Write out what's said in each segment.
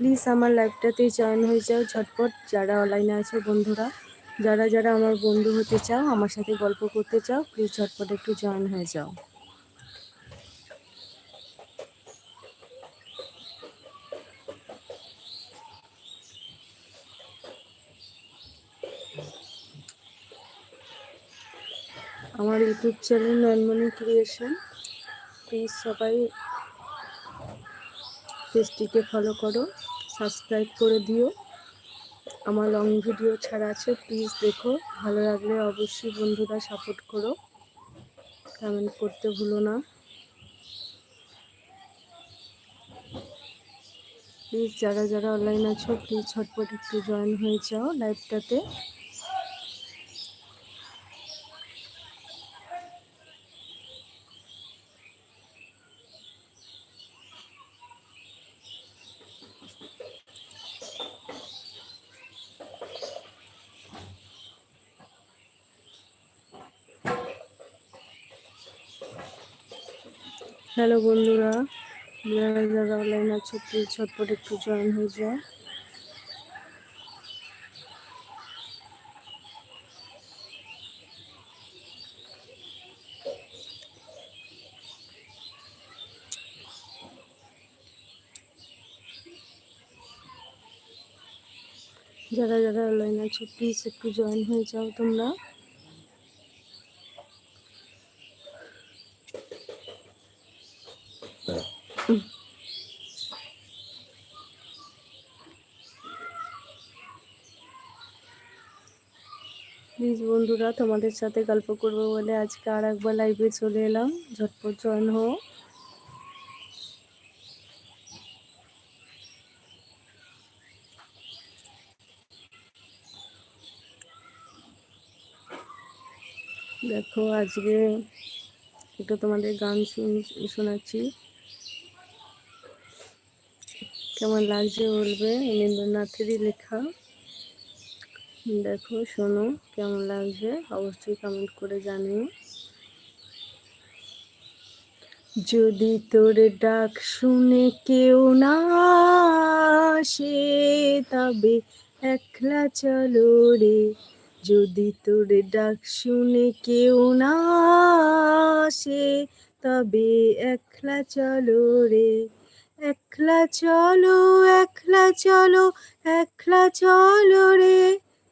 Please আমার লাইভটাতে join হয়ে যাও, ঝটপট। যারা অনলাইনে আছে বন্ধুরা, যারা যারা আমার বন্ধু হতে চাও, আমার সাথে গল্প করতে চাও প্লিজ ঝটপট একটু জয়েন হয়ে যাও। আমার YouTube channel Nayanmoni creation please সবাই পেজটিকে ফলো করো। সাবস্ক্রাইব করে দিও। আমার লং ভিডিও ছাড়া আছে প্লিজ দেখো। ভালো লাগলে অবশ্যই বন্ধুরা সাপোর্ট করো। কমেন্ট করতে ভুলো না। প্লিজ যারা যারা অনলাইন আছো প্লিজ ছটপট একটু জয়েন হয়ে যাও লাইভটাতে হ্যালো বন্ধুরা যারা যারা অনলাইন আছো প্লিজ ঝটপট একটু জয়েন হয়ে যাও। যারা যারা অনলাইন আছো প্লিজ একটু জয়েন হয়ে যাও তোমরা। প্লিজ বন্ধুরা, তোমাদের সাথে গল্প করব বলে আজকে আর একবার লাইভে চলে এলাম। ঝটপট জয়েন হো দেখো, আজকে একটু তোমাদের গান শোনাচ্ছি। কেমন লাগছে বলবে? রবীন্দ্রনাথেরই লেখা। দেখো, শোনো কেমন লাগছে? অবশ্যই কমেন্ট করে জানিও। যদি তোর ডাক শুনে কেউ না আসে, তবে একলা চলো রে। যদি তোর ডাক শুনে কেউ না আসে, তবে একলা চলো রে। একলা চলো একলা চলো একলা চলো রে।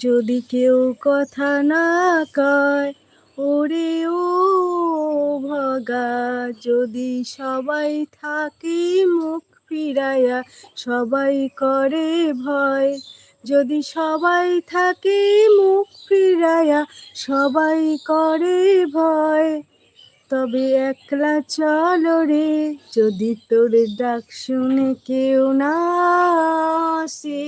যদি কেউ কথা না কয়, ওরে ও ভগা, যদি সবাই থাকে মুখ ফিরাইয়া, সবাই করে ভয়। যদি সবাই থাকে মুখ ফিরাইয়া, সবাই করে ভয়। তবে একলা চলো রে, যদি তোর ডাক শুনে কেউ না আসে।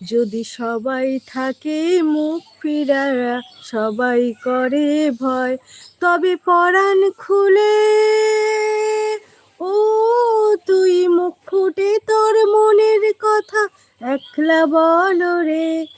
যদি সবাই থাকে মুখ ফিরারা সবাই করে ভয়, তবে পরাণ খুলে। ও, তুই মুখ ফুটে তোর মনের কথা, একলা বল রে।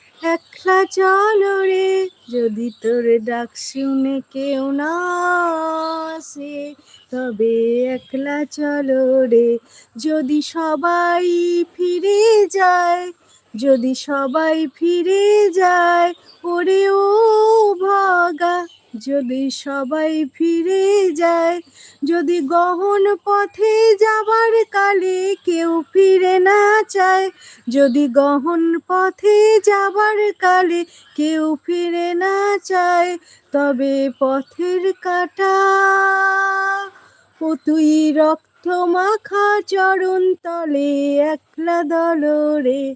একলা চল রে, যদি তোর ডাক শুনে কেউ না আসে, তবে একলা চল রে। যদি সবাই ফিরে যায়, যদি সবাই ফিরে যায়, ওরে ও ভাগা যদি সবাই ফিরে যায়, যদি গহন পথে যাবার কালে কেউ ফিরে না চায়, যদি গহন পথে যাবার কালে কেউ ফিরে না চায়, তবে পথের কাটা ও তুই রক্ত মাখা চরণ তলে একলা দলরে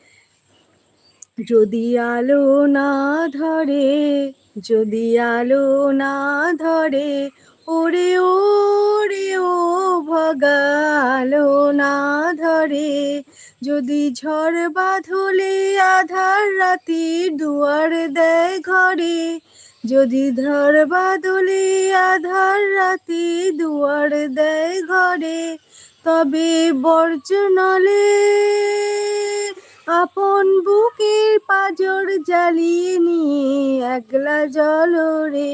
যদি আলো না ধরে, যদি আলো না ধরে, ওরে ওরে, ও ভগালো না ধরে, যদি ঝড় বাঁধলে আধার রাতি দুয়ার দেয় ঘরে, যদি ধর বাদলে আধার রাতি দুয়ার দেয় ঘরে, তবে বর্জনলে আপন বুকের পাজর জ্বালিয়ে নিয়ে একলা জলরে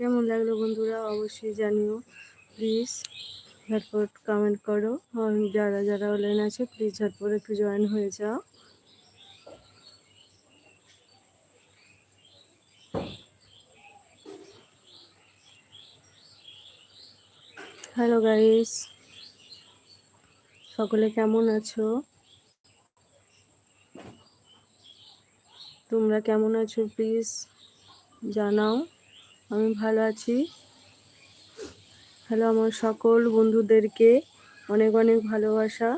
কেমন লাগল বন্ধুরা অবশ্যই জানিও। প্লিজ ঝটপট কমেন্ট করো। যারা যারা অনলাইন আছে প্লিজ ঝটপট একটু জয়েন হয়ে যাও। হ্যালো গাইস সকলে কেমন আছো? তোমরা কেমন আছো? প্লিজ জানাও। আমি ভালো আছি। হ্যালো, আমার সকল বন্ধুদেরকে অনেক অনেক ভালোবাসা।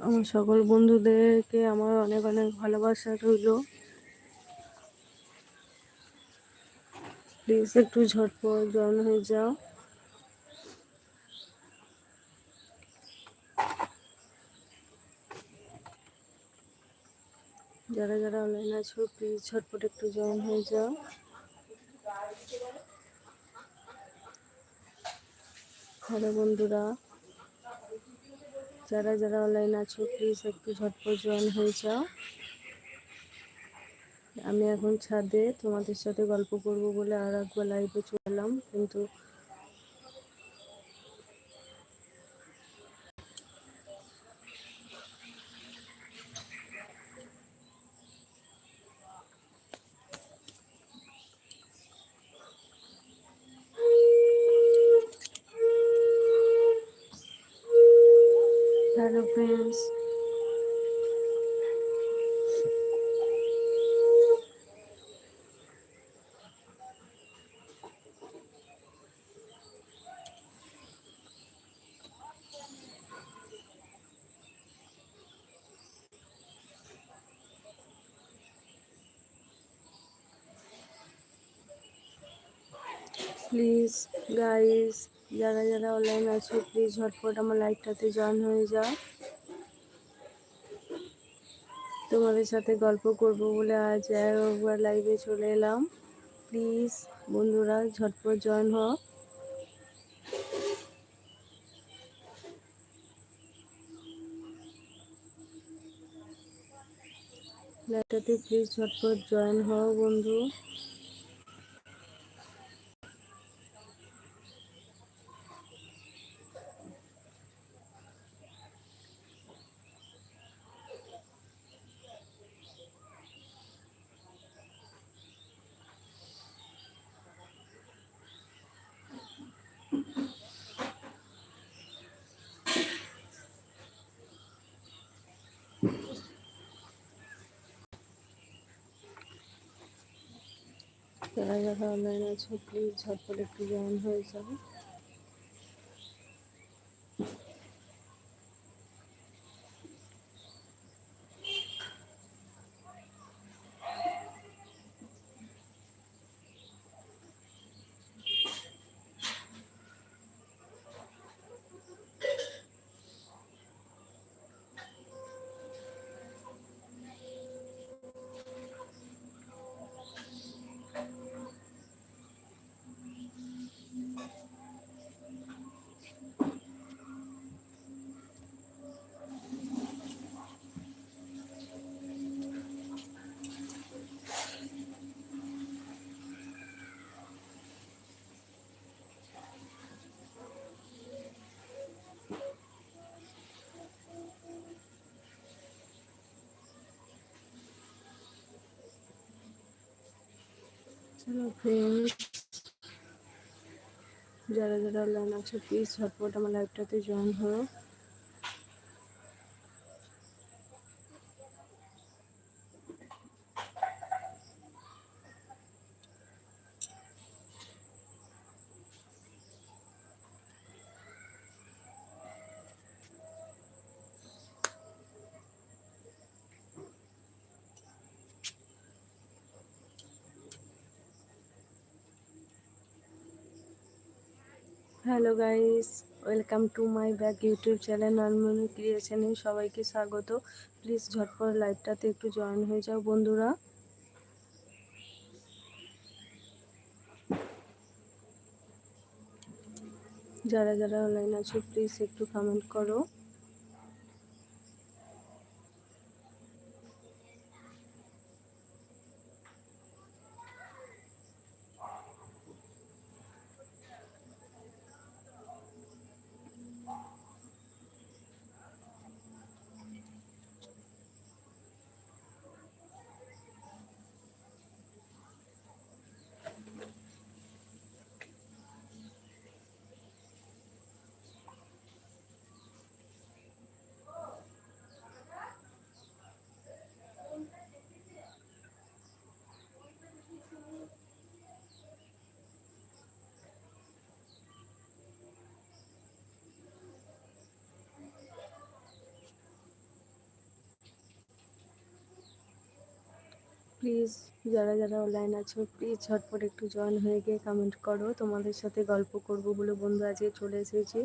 আমার সকল বন্ধুদেরকে আমার অনেক অনেক ভালোবাসা রইল। প্লিজ একটু ঝটপট জয়েন হয়ে যাও। যারা যারা অনলাইন আছো প্লিজ ঝটপট একটু জয়েন হয়ে যাও। হ্যালো বন্ধুরা, যারা যারা অনলাইন আছো প্লিজ একটু ঝটপট জয়েন হয়ে যাও। আমি এখন ছাদে তোমাদের সাথে গল্প করব বলে আর একবার লাইভে চললাম কিন্তু প্লিজ গাইস যারা যারা অনলাইন আছো প্লিজ ঝটপট আমার লাইভটাতে জয়েন হয়ে যাও। তোমাদের সাথে গল্প করব বলে আজ একবার লাইভে চলে এলাম। প্লিজ বন্ধুরা, ঝটপট জয়েন হও। লাইভটাতে প্লিজ ঝটপট জয়েন হও, বন্ধু। যারা অনলাইন আছে প্লিজ ঝটপট একটু জয়েন হয়ে যাবে। চলো ফ্রেন্ডস যারা যারা অনলাইন আছে প্লিজ ঝটপট আমার লাইভটাতে জয়েন হও। Hello guys welcome to my back YouTube channel normally ক্রিয়েশনে সবাইকে স্বাগত। প্লিজ ঝটপট লাইভটাতে একটু জয়েন হয়ে যাও, বন্ধুরা। যারা যারা অনলাইন আছো প্লিজ একটু কমেন্ট করো। প্লিজ যারা যারা অনলাইন আছো প্লিজ ঝটপট একটু জয়েন হয়ে গিয়ে কমেন্ট করো। তোমাদের সাথে গল্প করব বলে বন্ধু আজকে চলে এসেছি।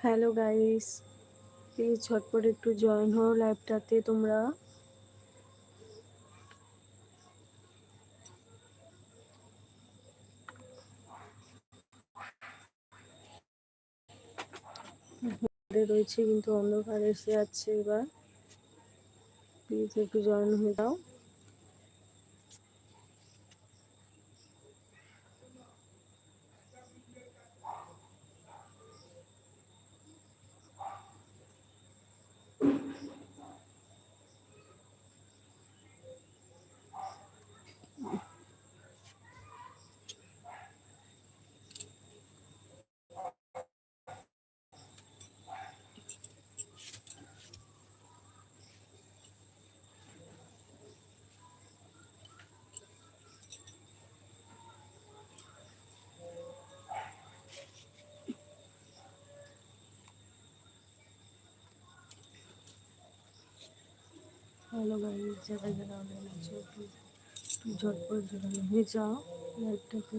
হ্যালো গাইস প্লিজ ঝটপট একটু জয়েন হও লাইভটাতে তোমরা। রয়েছে কিন্তু অন্ধকার এসে যাচ্ছে এবার। প্লিজ একটু জয়েন হয়ে যাও। হ্যালো গাইস যারা যারা আমার ঝটপট জয়েন হয়ে যাও লাইভটাতে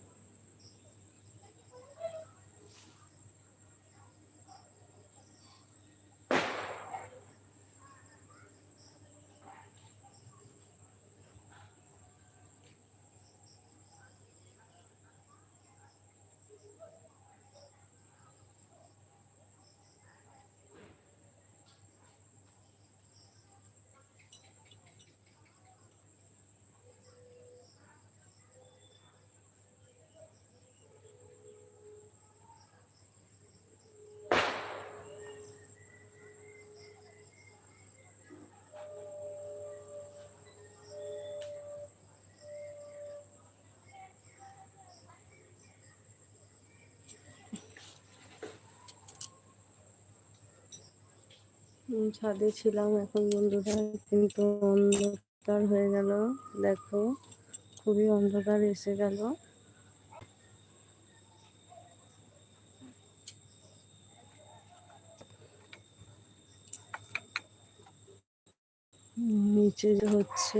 ছাদে ছিলাম, এখন বন্ধুরা কিন্তু অন্ধকার হয়ে গেল, দেখো, খুবই অন্ধকার এসে গেল। নিচে যে হচ্ছে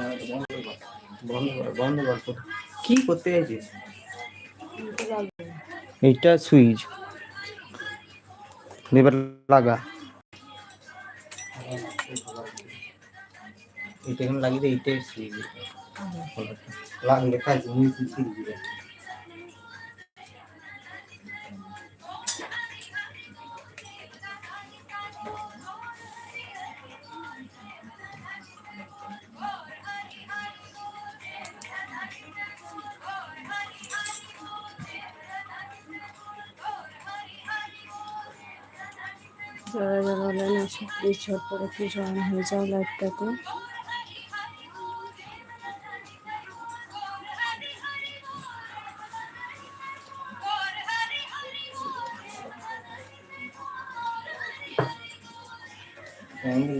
বন্ধ কর বন্ধ কর বন্ধ কর কি করতে চাইছিস এইটা সুইচ। এবার লাগা। এটা এখানে লাগিয়ে দে, এইটাই সুইচ। লাগ লেখা আছে নিয়ে সুইচ দিবে? অনলাইন আছে প্লিজ ঝটপট একটু জয়েন হয়ে যাও লাইভটাতে করে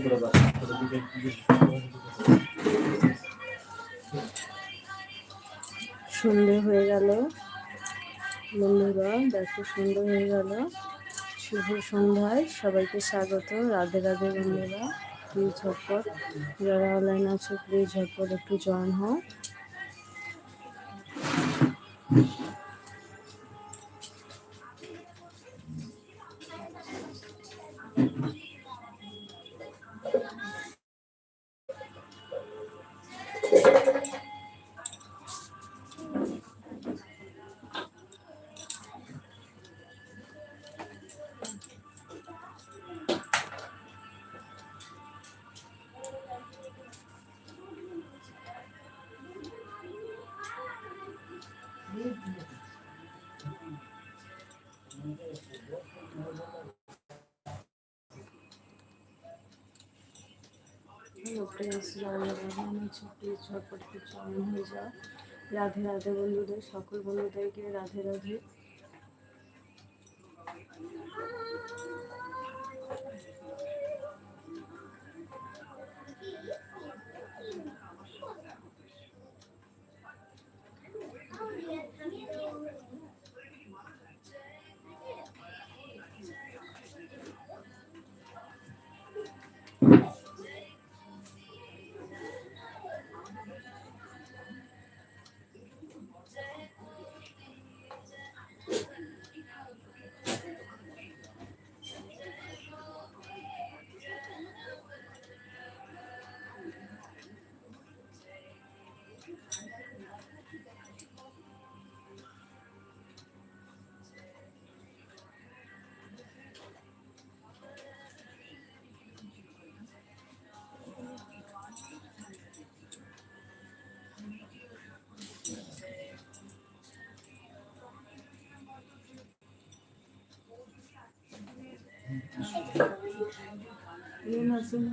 করে সন্ধে হয়ে গেল। বন্ধুরা দেখো সুন্দর হয়ে গেল। শুভ সন্ধ্যায় সবাইকে স্বাগত। রাধে রাধে বন্ধুরা প্লিজ ঝটপট? যারা অনলাইন আছে প্লিজ ঝটপট একটু জয়েন হও। অনলাইন আছে প্লিজ ঝটপট কিছু জয়েন হয়ে যাও। রাধে রাধে বন্ধুদের, সকল বন্ধুদেরকে রাধে রাধে আছে না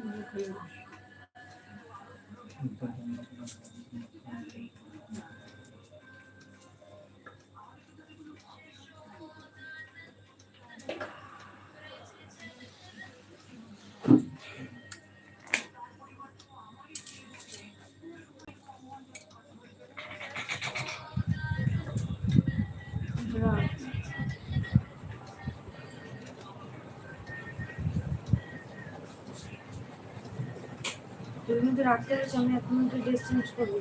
তুমি কিন্তু রাখতে পারছ আমি এখন একটু ড্রেস চেঞ্জ করব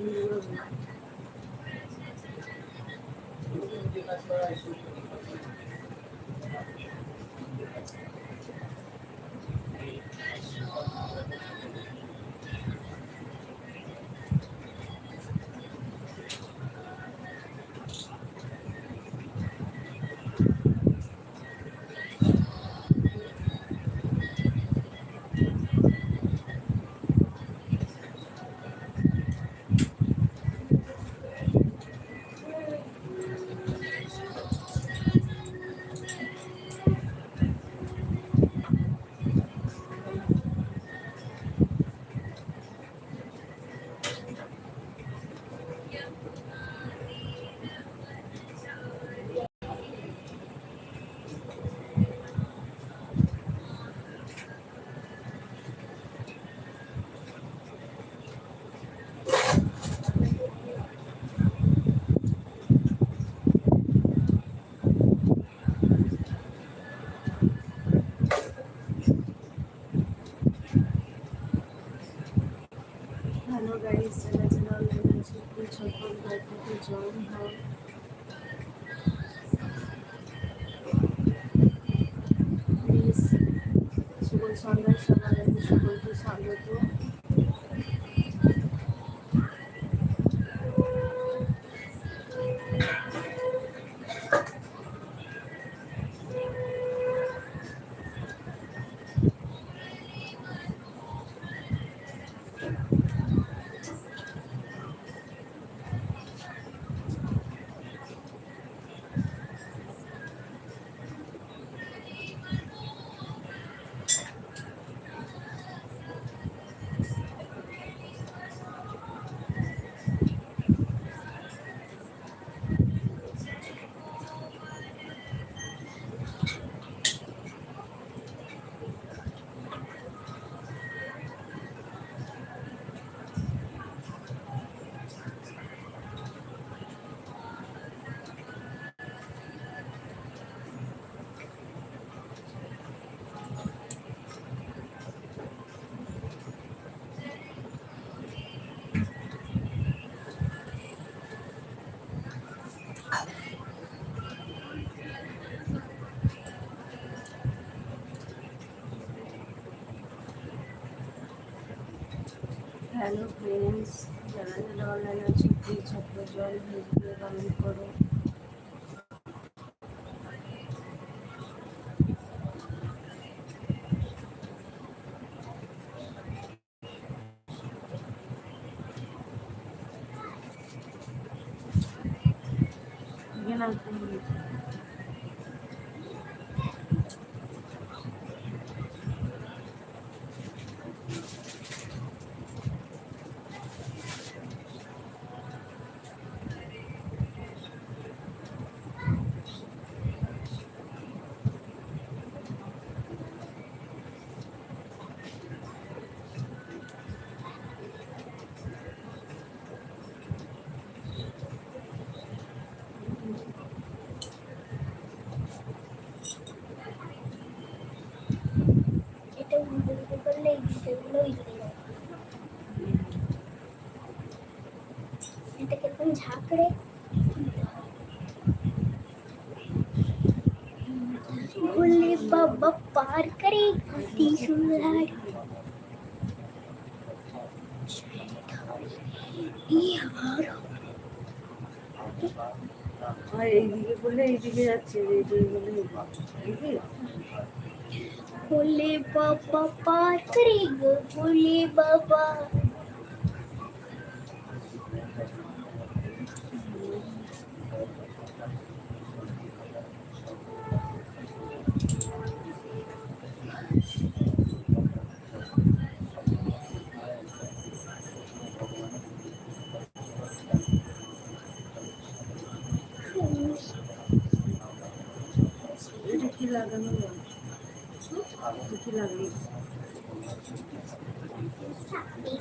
শুভ সন্ধ্যা সকালে সকলকে স্বাগত হ্যালো ফ্রেন্ডস যারা যারা অনলাইন আছে প্লিজ ঝটপট জয়েন হয়ে কমেন্ট করো এখানে আসবেন। এটা উল্টো দিকে করলে এই দিকেগুলো ওই দিকে যাবে এটা কীরকম ঝাঁকড়ে ভোলে বাবা পার করে কি সুন্দর আর এইদিকে বলে এইদিকে যাচ্ছে বলে বাবা পাত্রে গো বলে বাবা। লাগানো কি কি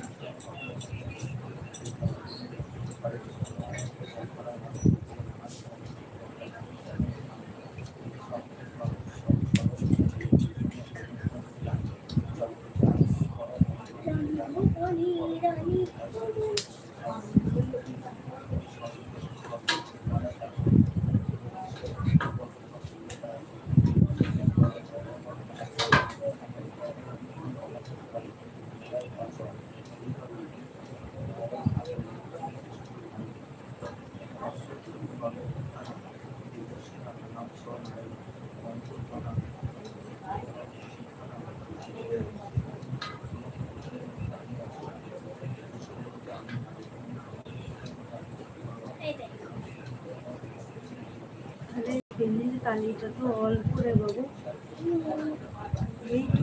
কালিটা তো অল্প রে বাবু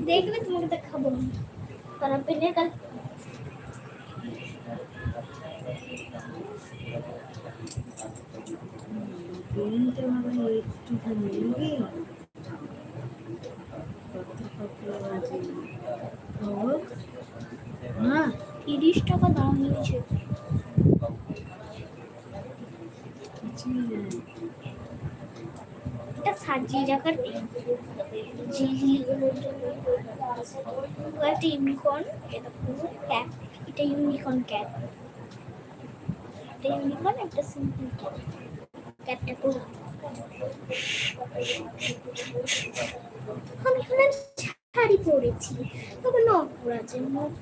দেখবে তোমাকে দেখাবো। তারা পেনের কাল পেনটা মানে একটুখানি হ্যাঁ। তিরিশ টাকা দাম নিয়েছে রাখার পেন ঝিলঝিলিগুলোর একটা ইউনিকর্ন এটা পুরো ক্যাপ এটা ইউনিকর্ন ক্যাপ এটা ইউনিকর্ন একটা সিম্পল ক্যাপ ক্যাপটা পুরো আমি এখানে শাড়ি পরেছি। তবে নখ আছে নখ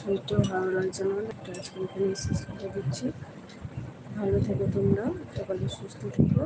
শরীরটাও ভালো লাগছে না, একটা আজকে শেষ করে দিচ্ছি। ভালো থেকো তোমরা, সকালে সুস্থ থেকো।